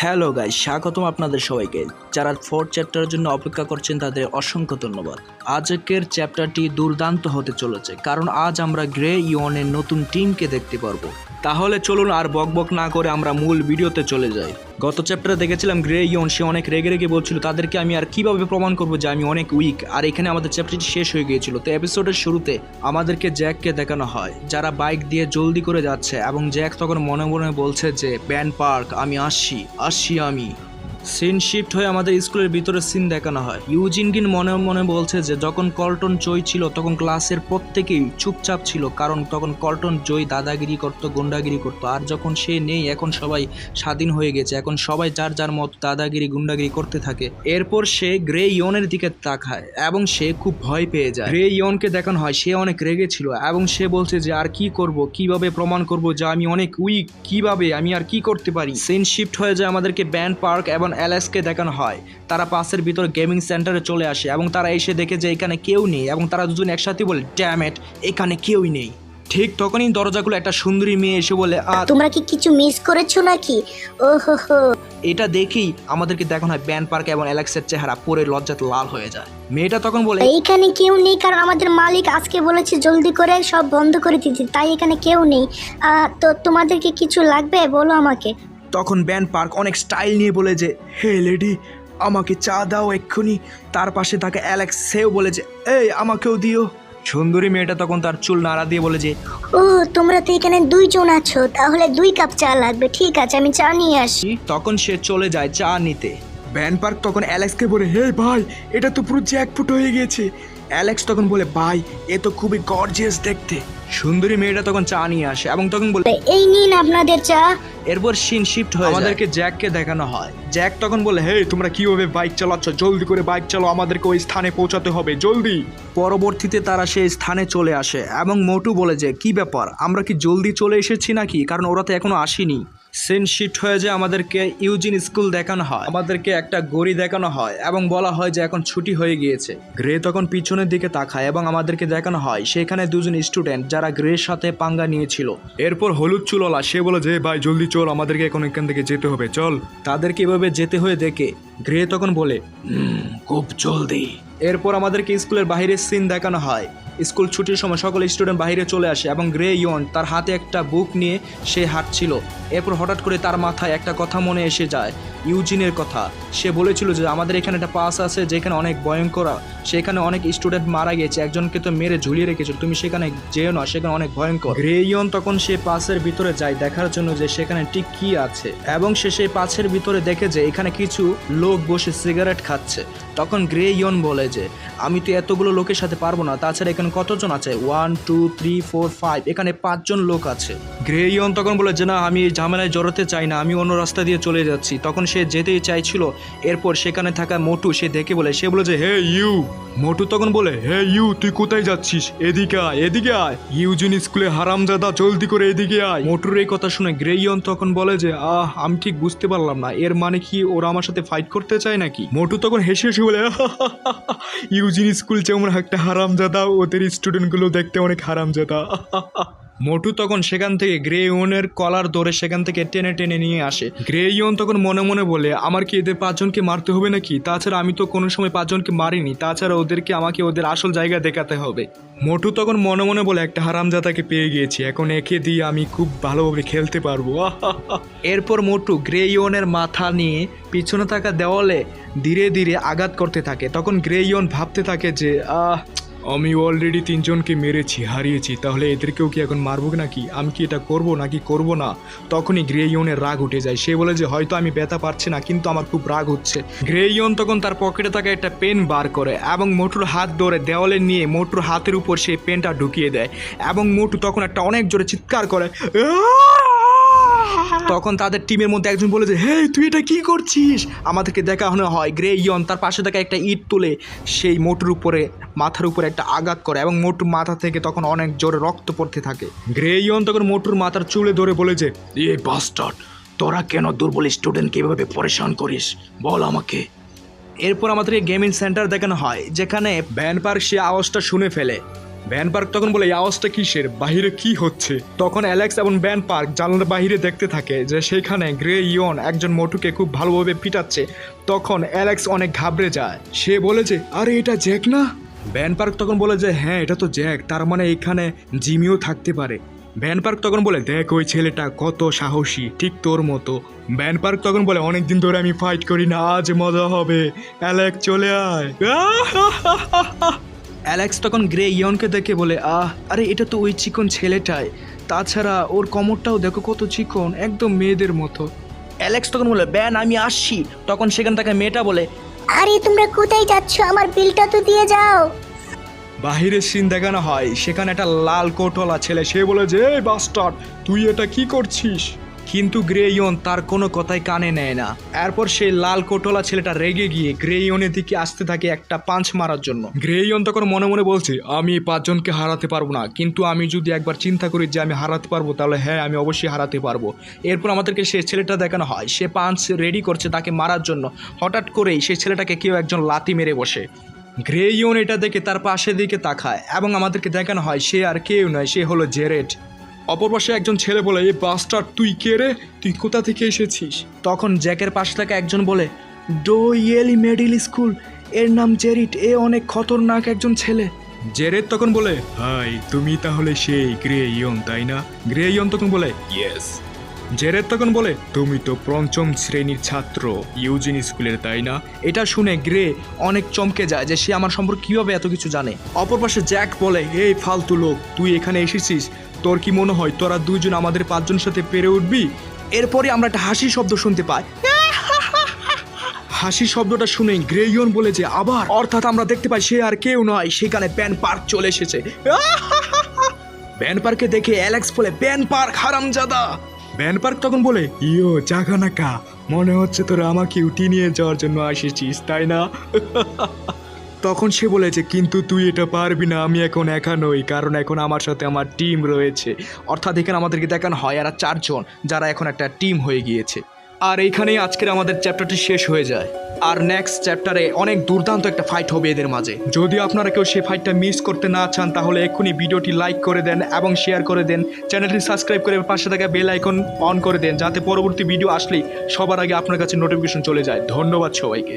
Hello guy স্বাগতম আপনাদের সবাইকে। যারা ফোর্থ চ্যাপ্টারের জন্য অপেক্ষা করছেন, তাদের অসংখ্য ধন্যবাদ। আজকের চ্যাপ্টারটি দুর্দান্ত হতে চলেছে, কারণ আজ আমরা গ্রে ইয়নের নতুন টিমকে দেখতে পারব। তাহলে চলুন আর বকবক না করে আমরা মূল ভিডিওতে চলে যাই। গত চ্যাপ্টারে দেখেছিলাম গ্রে ইয়ন সে অনেক রেগে রেগে বলছিল, তাদেরকে আমি আর কীভাবে প্রমাণ করব যে আমি অনেক উইক আর এখানে আমাদের চ্যাপ্টারটি শেষ হয়ে গিয়েছিল। তো এপিসোডের শুরুতে আমাদেরকে জ্যাককে দেখানো হয়, যারা বাইক দিয়ে জলদি করে যাচ্ছে এবং জ্যাক তখন মনে মনে বলছে যে ব্যান পার্ক আমি আসছি আসছি আমি। সিন শিফট হয়ে আমাদের স্কুলের ভিতরে সিন দেখানো হয়। ইউজিন কিন মনে মনে বলছে যে, যখন কল্টন জয় ছিল, তখন ক্লাসের প্রত্যেকেই চুপচাপ ছিল, কারণ তখন কল্টন জয় দাদাগিরি করত, গুন্ডাগিরি করত। আর যখন সে নেই, এখন সবাই স্বাধীন হয়ে গেছে। এখন সবাই যার যার মত দাদাগিরি, গুন্ডাগিরি করতে থাকে। এরপর সে গ্রে ইয়নের দিকে তাকায় এবং সে খুব ভয় পেয়ে যায়। গ্রে ইয়নকে দেখানো হয়, সে অনেক রেগে ছিল এবং সে বলছে যে, আর কি করব? কীভাবে প্রমাণ করব যে আমি অনেক উইক? কীভাবে? আমি আর কি করতে পারি? সিন শিফট হয়ে যায় আমাদেরকে ব্যান্ড পার্ক এবং অ্যালেক্সকে দেখানো হয়। তারা পাশের ভিতর গেমিং সেন্টারে চলে আসে এবং তারা এসে দেখে যে এখানে কেউ নেই এবং তারা দুজন একসাথে বলে ড্যামেট এখানে কেউই নেই। ঠিক তখনই দরজাগুলো একটা সুন্দরী মেয়ে এসে বলে আর তোমরা কি কিছু মিস করেছ নাকি? ও হো। হো এটা দেখেই আমাদেরকে দেখানো হয় ব্যান্ড পার্ক এবং অ্যালেক্সের চেহারা পরে লজ্জাতে লাল হয়ে যায়। মেয়েটা তখন বলে এইখানে কেউ নেই কারণ আমাদের মালিক আজকে বলেছে জলদি করে সব বন্ধ করে দিতে তাই এখানে কেউ নেই। তো তোমাদেরকে কিছু লাগবে? বলো আমাকে। তখন ব্যান পার্ক অনেক স্টাইল নিয়ে বলে যে হে লেডি আমাকে চা দাও এক্ষুনি। তার পাশে তাকে অ্যালেক্স সেও বলে যে এই আমাকেও দিও। সুন্দরী মেয়েটা তখন তার চুল নাড়া দিয়ে বলে যে ও তোমরা তো এখানে দুইজন আছো তাহলে দুই কাপ চা লাগবে ঠিক আছে আমি চা নিয়ে আসি। তখন সে চলে যায় চা নিতে। ব্যান্ড পার্ক তখন অ্যালেক্সকে বলে হে ভাই এটা তো পুরো জ্যাকফুট হয়ে গেছে। অ্যালেক্স তখন বলে ভাই এ তো খুবই গর্জিয়াস দেখতে। সুন্দরী মেয়েটা তখন চা নিয়ে আসে এবং তখন বলে এই নিন আপনাদের চা। এরপর সিন শিফট হয়ে আমাদেরকে জ্যাককে দেখানো হয়। জ্যাক তখন বলে হে তোমরা কীভাবে বাইক চালাচ্ছ? জলদি করে বাইক চালাও আমাদেরকে ওই স্থানে পৌঁছাতে হবে জলদি! পরবর্তীতে তারা সেই স্থানে চলে আসে এবং মোটু বলে যে কি ব্যাপার আমরা কি জলদি চলে এসেছি নাকি? কারণ ওরা তো এখনও আসেনি। সিন শিফট হয়ে যে আমাদেরকে ইউজিন স্কুল দেখানো হয় আমাদেরকে একটা গড়ি দেখানো হয় এবং বলা হয় যে এখন ছুটি হয়ে গিয়েছে। গ্রে তখন পিছনের দিকে তাকায় এবং আমাদেরকে দেখানো হয় সেখানে দুজন স্টুডেন্ট যারা গ্রের সাথে পাঙ্গা নিয়েছিল। এরপর হলুদ চুলওয়ালা সে বলে যে ভাই জলদি চল আমাদেরকে এখন এখান থেকে যেতে হবে চল। তাদেরকে এভাবে যেতে হয়ে দেখে গ্রে তখন বলে খুব জলদি। এরপর আমাদেরকে স্কুলের বাইরের সিন দেখানো হয়। স্কুল ছুটির সময় সকল স্টুডেন্ট বাইরে চলে আসে এবং গ্রে ইয়ন তার হাতে একটা বুক নিয়ে সে হাঁটছিল। এরপর হঠাৎ করে তার মাথায় একটা কথা মনে এসে যায় ইউজিনের কথা। সে বলেছিল যে, আমাদের এখানে একটা পাস আছে যেখানে অনেক ভয়ঙ্কর, সেখানে অনেক স্টুডেন্ট মারা গেছে, একজনকে তো মেরে ঝুলিয়ে রেখেছিল, তুমি সেখানে যেও না, সেখানে অনেক ভয়ঙ্কর। গ্রে ইয়ন তখন সে পাসের ভিতরে যায় দেখার জন্য যে, সেখানে ঠিক কি আছে? এবং সে সেই পাসের ভিতরে দেখে যে, এখানে কিছু লোক বসে সিগারেট খাচ্ছে। তখন গ্রে ইয়ন বলে যে আমি তো এতগুলো লোকের সাথে পারব না, তাছাড়া এখানে কতজন আছে? One two three four five এখানে পাঁচজন লোক আছে। গ্রে ইয়ন তখন বলে, যে না, আমি এই ঝামেলায় জড়াতে চাই না, আমি অন্য রাস্তা দিয়ে চলে যাচ্ছি। তখন সে যেতেই চাইছিল, এরপর সেখানে থাকা মোটু সে দেখে বলে, সে বলে যে, হে ইউ। মোটু তখন বলে, হে ইউ, তুই কোথায় যাচ্ছিস? এদিকে আয় এদিকে আয়। ইউজিন স্কুলে হারাম হারামজাদা, জলদি করে এদিকে আয়। মোটুর এই কথা শুনে গ্রে ইয়ন তখন বলে যে, আহ, আমি ঠিক বুঝতে পারলাম না, এর মানে কি ওরা আমার সাথে ফাইট করতে চায় নাকি? মোটু তখন হেসে হেসে বলে ইউজিন স্কুল যেমন একটা হারামজাদা ওদের স্টুডেন্টগুলো দেখতে অনেক হারামজাদা। মোটু তখন সেখান থেকে গ্রে ইয়নের কলার ধরে সেখান থেকে টেনে টেনে নিয়ে আসে। গ্রে ইয়ন তখন মনে মনে বলে, আমার কি এদের পাঁচজনকে মারতে হবে নাকি? তাছাড়া আমি তো কোনো সময় পাঁচজনকে মারিনি। তাছাড়া ওদেরকে আমাকে ওদের আসল জায়গা দেখাতে হবে। মোটু তখন মনে মনে বলে, একটা হারামজাদাকে পেয়ে গিয়েছি এখন একে দিয়ে আমি খুব ভালোভাবে খেলতে পারব। এরপর মোটু গ্রে ইয়নের মাথা নিয়ে পিছনে থাকা দেওয়ালে ধীরে ধীরে আঘাত করতে থাকে। তখন গ্রে ইয়ন ভাবতে থাকে যে, আহ আমি অলরেডি তিনজনকে মেরেছি, হারিয়েছি, তাহলে এদেরকেও কি এখন মারবো নাকি? আমি কি এটা করব নাকি করব না? তখনই গ্রে ইয়নের রাগ উঠে যায়। সে বলে যে, হয়তো আমি ব্যথা পারছি না, কিন্তু আমার খুব রাগ হচ্ছে। গ্রে ইয়ন তখন তার পকেটে থাকা একটা পেন বার করে এবং মোটুর হাত ধরে দেওয়ালে নিয়ে মোটুর হাতের উপর সেই পেনটা ঢুকিয়ে দেয় এবং মোটু তখন একটা অনেক জোরে চিৎকার করে তখন তাদের টিমের মধ্যে একজন বলে যে হে তুই এটা কি করছিস? আমাদেরকে দেখানো হয় গ্রে ইয়ন, তার পাশে থাকা একটা ইট তুলে সেই মোটুর উপরে, মাথার উপরে একটা আঘাত করে এবং মোটুর মাথা থেকে তখন অনেক জোরে রক্ত পড়তে থাকে। গ্রে ইয়ন তখন মোটুর মাথার চুলে ধরে বলে যে এ বাস্টার্ড, তোরা কেন দুর্বল স্টুডেন্টকে এভাবে পরেশান করিস? বল আমাকে। এরপর আমাদেরকে গেমিং সেন্টার দেখানো হয়, যেখানে ব্যান পার্ক সে আওয়াজটা শুনে ফেলে। ভ্যান পার্ক তখন বলে, এই আওয়াজটা কিসের? বাহিরে কি হচ্ছে? তখন অ্যালেক্স এবং ভ্যান পার্ক জানালার বাহিরে দেখতে থাকে যে সেখানে গ্রে ইয়ন একজন মোটুকে খুব ভালোভাবে পিটাচ্ছে। তখন অ্যালেক্স অনেক ঘাবড়ে যায়। সে বলে যে, আরে, এটা জ্যাক না? ভ্যান পার্ক তখন বলে যে হ্যাঁ এটা তো জ্যাক। তার মানে এখানে জিমিও থাকতে পারে। ভ্যান পার্ক তখন বলে, দেখ, ওই ছেলেটা কত সাহসী, ঠিক তোর মতো। ভ্যান পার্ক তখন বলে, অনেকদিন ধরে আমি ফাইট করি না, আজ মজা হবে। অ্যালেক্স, চলে আয়। অ্যালেক্স তখন গ্রে ইয়নকে দেখে বলে আহ আরে এটা তো ওই চিকন ছেলেটাই। তাছাড়া ওর কমরটাও দেখো কত চিকন একদম মেয়েদের মতো। অ্যালেক্স তখন বলে ব্যান আমি আসছি। তখন সেখান থেকে মেয়েটা বলে আরে তোমরা কোথায় যাচ্ছ? আমার বিলটা তো দিয়ে যাও। বাহিরের সিন দেখানো হয় সেখানে একটা লাল কোটলা ছেলে সে বলে যে বাস্টার তুই এটা কি করছিস? কিন্তু গ্রেইয়ন তার কোনো কথাই কানে নেয় না। এরপর সেই লাল কোটলা ছেলেটা রেগে গিয়ে গ্রেইয়নের দিকে আসতে থাকে একটা পাঁচ মারার জন্য। গ্রেইয়ন তখন মনে মনে বলছে, আমি পাঁচজনকে হারাতে পারব না। কিন্তু আমি যদি একবার চিন্তা করি যে আমি হারাতে পারব, তাহলে হ্যাঁ আমি অবশ্যই হারাতে পারব। এরপর আমাদেরকে সেই ছেলেটা দেখানো হয়। সে পাঁচ রেডি করছে তাকে মারার জন্য। হঠাৎ করেই সেই ছেলেটাকে কেউ একজন লাথি মেরে বসে। গ্রেইয়ন এটা দেখে তার পাশের দিকে তাকায় এবং আমাদেরকে দেখানো হয়, সে আর কেউ নয়, সে হলো জেরেড অপর পাশে একজন ছেলে বলে এই বাস্টার তুই কে রে? তুই কোথা থেকে এসেছিস? তখন জ্যাকের পাশে থাকা একজন বলে ডো ইয়েলি মেডিল স্কুলের নাম জেরিট এ অনেক খতরনাক একজন ছেলে। জেরেট তখন বলে হাই তুমি তাহলে সেই গ্রে ইয়ন তাই না? গ্রে ইয়ন তখন বলে ইয়েস। জেরেদ তখন বলে, তুমি তো পঞ্চম শ্রেণির ছাত্র, ইউজিন স্কুলের, তাই না? এটা শুনে গ্রে অনেক চমকে যায় যে সে আমার সম্পর্কে কীভাবে এত কিছু জানে। অপর পাশে জ্যাক বলে, এই ফালতু লোক, তুই এখানে এসেছিস, তোর কি মনে হয় তোরা দুজন আমাদের পাঁচজনের সাথে পেরে উঠবি? এরপরে আমরা একটা হাসি শব্দ শুনতে পাই। হাসি শব্দটা শুনে গ্রেইয়ন বলে যে, আবার? অর্থাৎ আমরা দেখতে পাই সে আর কেউ নয়, সেখানে প্যান পার্ক চলে এসেছে। ব্যান পার্কে দেখে অ্যালেক্স বলে ব্যান পার্ক হারামজাদা। ব্যান পার্ক তখন বলে, ইয়ো জাগানাকা মনে হচ্ছে তোরা আমাকে উঠিয়ে নিয়ে যাওয়ার জন্য এসেছিস তাই না? তখন সে বলেছে, কিন্তু তুই এটা পারবি না, আমি এখন একা নই, কারণ এখন আমার সাথে আমার টিম রয়েছে। অর্থাৎ এখানে আমাদেরকে দেখানো হয় আর চারজন, যারা এখন একটা টিম হয়ে গিয়েছে। আর এইখানেই আজকের আমাদের চ্যাপ্টারটি শেষ হয়ে যায়। আর নেক্সট চ্যাপ্টারে অনেক দুর্দান্ত একটা ফাইট হবে এদের মাঝে। যদি আপনারা কেউ সেই ফাইটটা মিস করতে না চান, তাহলে এক্ষুনি ভিডিওটি লাইক করে দেন এবং শেয়ার করে দেন। চ্যানেলটি সাবস্ক্রাইব করে পাশে থাকা বেল আইকন অন করে দেন, যাতে পরবর্তী ভিডিও আসলেই সবার আগে আপনার কাছে নোটিফিকেশন চলে যায়। ধন্যবাদ সবাইকে।